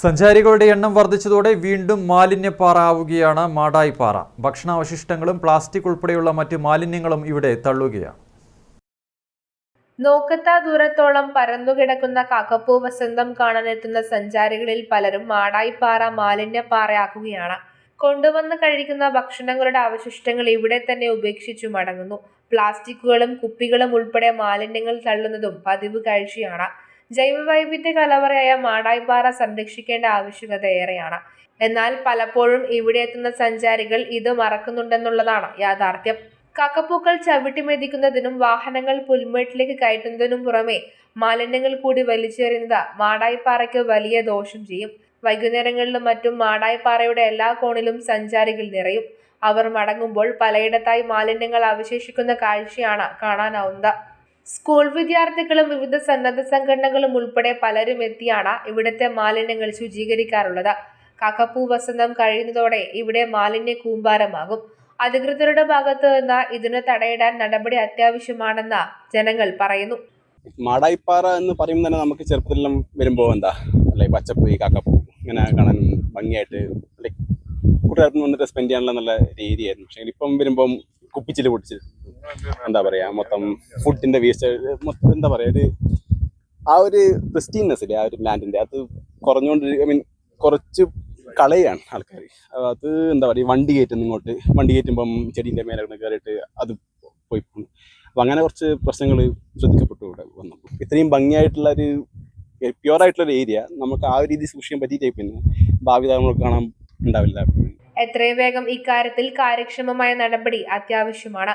സഞ്ചാരികളുടെ എണ്ണം വർദ്ധിച്ചതോടെ വീണ്ടും മാലിന്യപ്പാറ ആവുകയാണ് മാടായിപ്പാറ. ഭക്ഷണാവശിഷ്ടങ്ങളും പ്ലാസ്റ്റിക് ഉൾപ്പെടെയുള്ള മറ്റ് മാലിന്യങ്ങളും ഇവിടെ തള്ളുകയാണ്. നോക്കത്താ ദൂരത്തോളം പരന്നുകിടക്കുന്ന കാക്കപ്പൂ വസന്തം കാണാനെത്തുന്ന സഞ്ചാരികളിൽ പലരും മാടായിപ്പാറ മാലിന്യപ്പാറയാക്കുകയാണ്. കൊണ്ടുവന്ന് കഴിക്കുന്ന ഭക്ഷണങ്ങളുടെ അവശിഷ്ടങ്ങൾ ഇവിടെ തന്നെ ഉപേക്ഷിച്ചു മടങ്ങുന്നു. പ്ലാസ്റ്റിക്കുകളും കുപ്പികളും ഉൾപ്പെടെ മാലിന്യങ്ങൾ തള്ളുന്നതും പതിവ് കാഴ്ചയാണ്. ജൈവവൈവിധ്യ കലവറയായ മാടായിപ്പാറ സംരക്ഷിക്കേണ്ട ആവശ്യകത ഏറെയാണ്. എന്നാൽ പലപ്പോഴും ഇവിടെ എത്തുന്ന സഞ്ചാരികൾ ഇത് മറക്കുന്നുണ്ടെന്നുള്ളതാണ് യാഥാർത്ഥ്യം. കക്കപ്പൂക്കൾ ചവിട്ടി മെതിക്കുന്നതിനും വാഹനങ്ങൾ പുൽമേട്ടിലേക്ക് കയറ്റുന്നതിനും പുറമെ മാലിന്യങ്ങൾ കൂടി വലിച്ചെറിയുന്നത് മാടായിപ്പാറയ്ക്ക് വലിയ ദോഷം ചെയ്യും. വൈകുന്നേരങ്ങളിലും മറ്റും മാടായിപ്പാറയുടെ എല്ലാ കോണിലും സഞ്ചാരികൾ നിറയും. അവർ മടങ്ങുമ്പോൾ പലയിടത്തായി മാലിന്യങ്ങൾ അവശേഷിക്കുന്ന കാഴ്ചയാണ് കാണാനാവുന്നത്. സ്കൂൾ വിദ്യാർത്ഥികളും വിവിധ സന്നദ്ധ സംഘടനകളും ഉൾപ്പെടെ പലരും എത്തിയാണ് ഇവിടുത്തെ മാലിന്യങ്ങൾ ശുചീകരിക്കാറുള്ളത്. കാക്കപ്പൂ വസന്തം കഴിയുന്നതോടെ ഇവിടെ മാലിന്യ കൂമ്പാരമാകും. അധികൃതരുടെ ഭാഗത്തു നിന്ന് ഇതിന് തടയിടാൻ നടപടി അത്യാവശ്യമാണെന്ന് ജനങ്ങൾ പറയുന്നു. മാടായിപ്പാറ എന്ന് പറയുമ്പോൾ തന്നെ നമുക്ക് ചെറുപ്പത്തിലെല്ലാം വരുമ്പോൾ എന്താ അല്ലെ പച്ചപ്പ് ഈ കാക്കപ്പൂ ഇങ്ങനെ കാണാൻ ഭംഗിയായിട്ട് ലൈക്ക് വന്നിട്ട് സ്പെൻഡ് ചെയ്യാനുള്ള നല്ല രീതിയായിരുന്നു. പക്ഷേ ഇപ്പം വരുമ്പം കുപ്പിച്ചിൽ പൊട്ടിച്ച് എന്താ പറയാ മൊത്തം ഫുഡിന്റെ വേസ്റ്റ് മൊത്തം എന്താ പറയാ ഒരു ആ ഒരു ക്രിസ്റ്റീൻനെസ് ഇല്ലേ ആ ഒരു ലാൻഡിന്റെ അത് കുറഞ്ഞുകൊണ്ട് ഐ മീൻ കുറച്ച് കളയാണ് ആൾക്കാർ അത് എന്താ പറയുക വണ്ടി കയറ്റുന്ന ഇങ്ങോട്ട് വണ്ടി കയറ്റുമ്പം ചെടീന്റെ മേലെ കയറിയിട്ട് അത് പോയി അപ്പം അങ്ങനെ കുറച്ച് പ്രശ്നങ്ങൾ ശ്രദ്ധിക്കപ്പെട്ടു ഇവിടെ വന്നു ഇത്രയും ഭംഗിയായിട്ടുള്ള ഒരു പ്യുവർ ആയിട്ടുള്ള ഒരു ഏരിയ നമുക്ക് ആ ഒരു രീതി സൂക്ഷിക്കാൻ പറ്റിയിട്ടേ പിന്നെ. ഭാവി തലമുറയ്ക്ക് കാണാൻ ഉണ്ടാവില്ല. എത്രയും വേഗം ഇക്കാര്യത്തിൽ കാര്യക്ഷമമായ നടപടി അത്യാവശ്യമാണ്.